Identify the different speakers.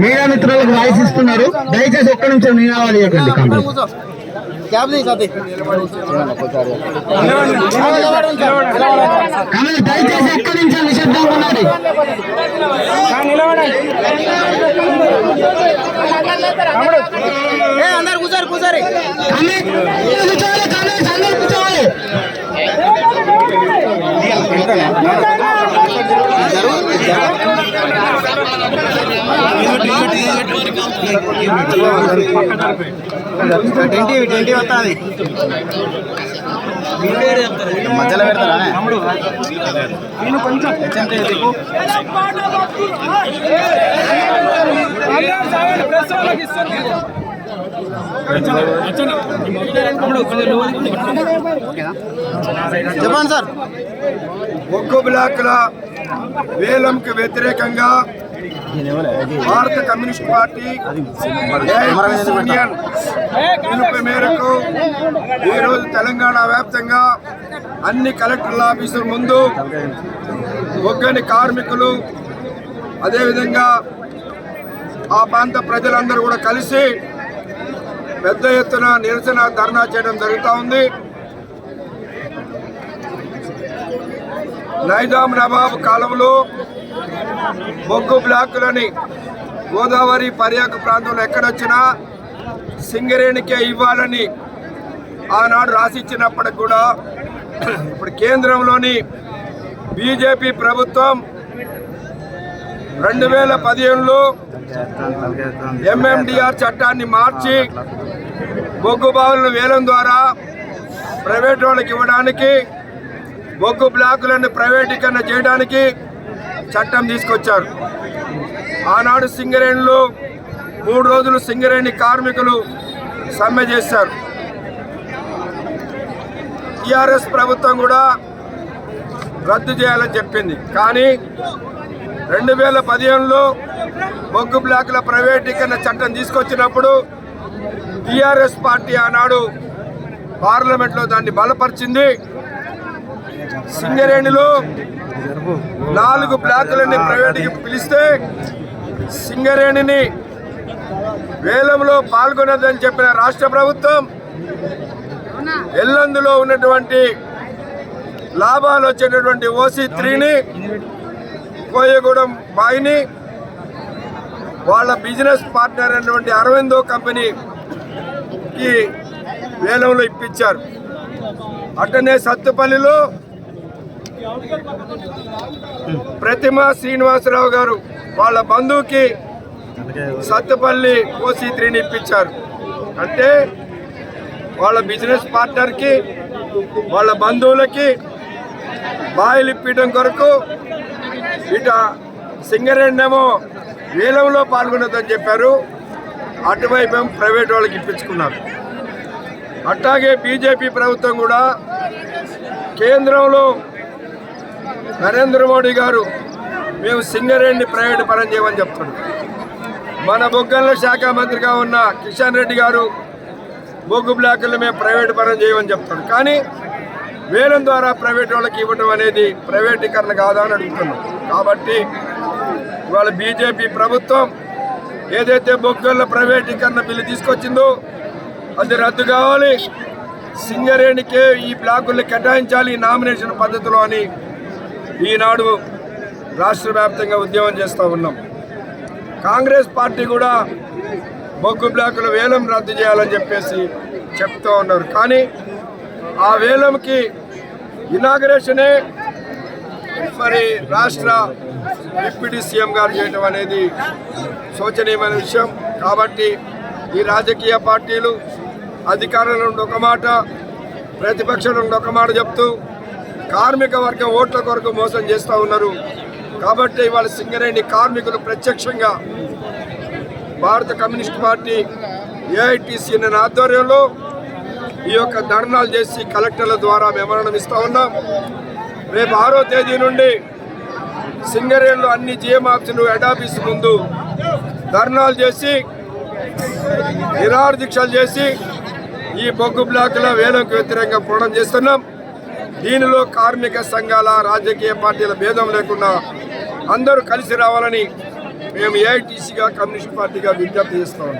Speaker 1: Media మిత్రులకు voice ఇస్తున్నారు. దయచేసి ఒక్క నిమిషం నిలవాలి ఇవ్వకండి కామెంట్ దయచేసి ఒక్క నిమిషం నిశ్శబ్దంగా ఉన్నది
Speaker 2: అందరు కూర్చోరు కూర్చోరు
Speaker 1: కూర్చోవాలి కూర్చోవాలి.
Speaker 2: ట్వంటీ ట్వంటీ వస్తుంది మధ్యలో పెడతారా చెప్పండి సార్.
Speaker 3: ఒగ్గు బ్లాక్ల వేలంకి వ్యతిరేకంగా భారత కమ్యూనిస్ట్ పార్టీ యూనియన్ పిలుపు మేరకు ఈరోజు తెలంగాణ వ్యాప్తంగా అన్ని కలెక్టర్ల ఆఫీసుల ముందు ఒగ్గని కార్మికులు అదేవిధంగా ఆ ప్రాంత ప్రజలందరూ కూడా కలిసి పెద్ద ఎత్తున నిరసన ధర్నా చేయడం జరుగుతూ ఉంది. నైజాం నవాబ్ కాలంలో బొగ్గు బ్లాకులని గోదావరి పర్యాక ప్రాంతంలో ఎక్కడొచ్చినా సింగరేణికే ఇవ్వాలని ఆనాడు రాసిచ్చినప్పటికి కూడా ఇప్పుడు కేంద్రంలోని బీజేపీ ప్రభుత్వం రెండు వేల పదిహేనులో ఎంఎండిఆర్ చట్టాన్ని మార్చి బొగ్గు బావులను వేలం ద్వారా ప్రైవేట్ వాళ్ళకి ఇవ్వడానికి బొగ్గు బ్లాకులను ప్రైవేటీకరణ చేయడానికి చట్టం తీసుకొచ్చారు. ఆనాడు సింగరేణిలో మూడు రోజులు సింగరేణి కార్మికులు సమ్మె చేశారు. టిఆర్ఎస్ ప్రభుత్వం కూడా రద్దు చేయాలని చెప్పింది. కానీ రెండు వేల పదిహేనులో బొగ్గు బ్లాకుల ప్రైవేటీకరణ చట్టం తీసుకొచ్చినప్పుడు టిఆర్ఎస్ పార్టీ ఆనాడు పార్లమెంట్లో దాన్ని బలపరిచింది. సింగరేణిలో నాలుగు బ్లాకులని ప్రైవేట్కి పిలిస్తే సింగరేణిని వేలంలో పాల్గొనదని చెప్పిన రాష్ట్ర ప్రభుత్వం ఎల్లందులో ఉన్నటువంటి లాభాలు వచ్చేటటువంటి ఓసీ త్రీని కోయగూడెం బాయిని వాళ్ళ బిజినెస్ పార్ట్నర్ అయినటువంటి అరవిందో కంపెనీకి వేలంలో ఇప్పించారు. అట్టనే సత్తుపల్లిలో ప్రతిమ శ్రీనివాసరావు గారు వాళ్ళ బంధువుకి సత్తుపల్లి ఓసీ త్రీని ఇప్పించారు. అంటే వాళ్ళ బిజినెస్ పార్ట్నర్కి వాళ్ళ బంధువులకి బాయిలు ఇప్పించడం కొరకు ఇట సింగరేణేమో వేలంలో పాల్గొన్నదని చెప్పారు. అటువైపు ఏమో ప్రైవేట్ వాళ్ళకి ఇప్పించుకున్నారు. అట్లాగే బీజేపీ ప్రభుత్వం కూడా కేంద్రంలో నరేంద్ర మోడీ గారు మేము సింగరేణిని ప్రైవేట్ పరం చేయమని చెప్తున్నాం. మన బొగ్గల్లో శాఖ మంత్రిగా ఉన్న కిషన్ రెడ్డి గారు బొగ్గు బ్లాకులు మేము ప్రైవేట్ పరం చేయమని చెప్తాడు కానీ వేలం ద్వారా ప్రైవేట్ వాళ్ళకి ఇవ్వడం అనేది ప్రైవేటీకరణ కాదా అని అడుగుతున్నాం. కాబట్టి ఇవాళ బీజేపీ ప్రభుత్వం ఏదైతే బొగ్గల్లో ప్రైవేటీకరణ బిల్లు తీసుకొచ్చిందో అది రద్దు కావాలి. సింగరేణికే ఈ బ్లాకుల్ని కేటాయించాలి నామినేషన్ పద్ధతిలో అని ఈనాడు రాష్ట్ర వ్యాప్తంగా ఉద్యమం చేస్తూ ఉన్నాం. కాంగ్రెస్ పార్టీ కూడా బొగ్గు బ్లాకుల వేలం రద్దు చేయాలని చెప్పేసి చెప్తూ ఉన్నారు. కానీ ఆ వేలంకి ఇనాగరేషనే మరి రాష్ట్ర డిప్యూటీ సీఎం గారు చేయటం అనేది శోచనీయమైన విషయం. కాబట్టి ఈ రాజకీయ పార్టీలు అధికారంలో ఉండి ఒక మాట ప్రతిపక్షంలో ఉండి ఒక మాట చెప్తూ కార్మిక వర్గం ఓట్ల కొరకు మోసం చేస్తూ ఉన్నారు. కాబట్టి ఇవాళ సింగరేణి కార్మికులు ప్రత్యక్షంగా భారత కమ్యూనిస్ట్ పార్టీ ఏఐటిసి ఆధ్వర్యంలో ఈ యొక్క ధర్నాలు చేసి కలెక్టర్ల ద్వారా వివరణ ఇస్తూ ఉన్నాం. రేపు ఆరో తేదీ నుండి సింగరేణిలో అన్ని జిఎం ఆఫీసులు హెడ్ ఆఫీస్ ముందు ధర్నాలు చేసి నిరాహార దీక్షలు చేసి ఈ బొగ్గు బ్లాకుల వేలంకు వ్యతిరేకంగా పోవడం చేస్తున్నాం. దీనిలో కార్మిక సంఘాల రాజకీయ పార్టీల భేదం లేకుండా అందరూ కలిసి రావాలని మేము ఏఐటీసీగా కమ్యూనిస్ట్ పార్టీగా విజ్ఞప్తి చేస్తాం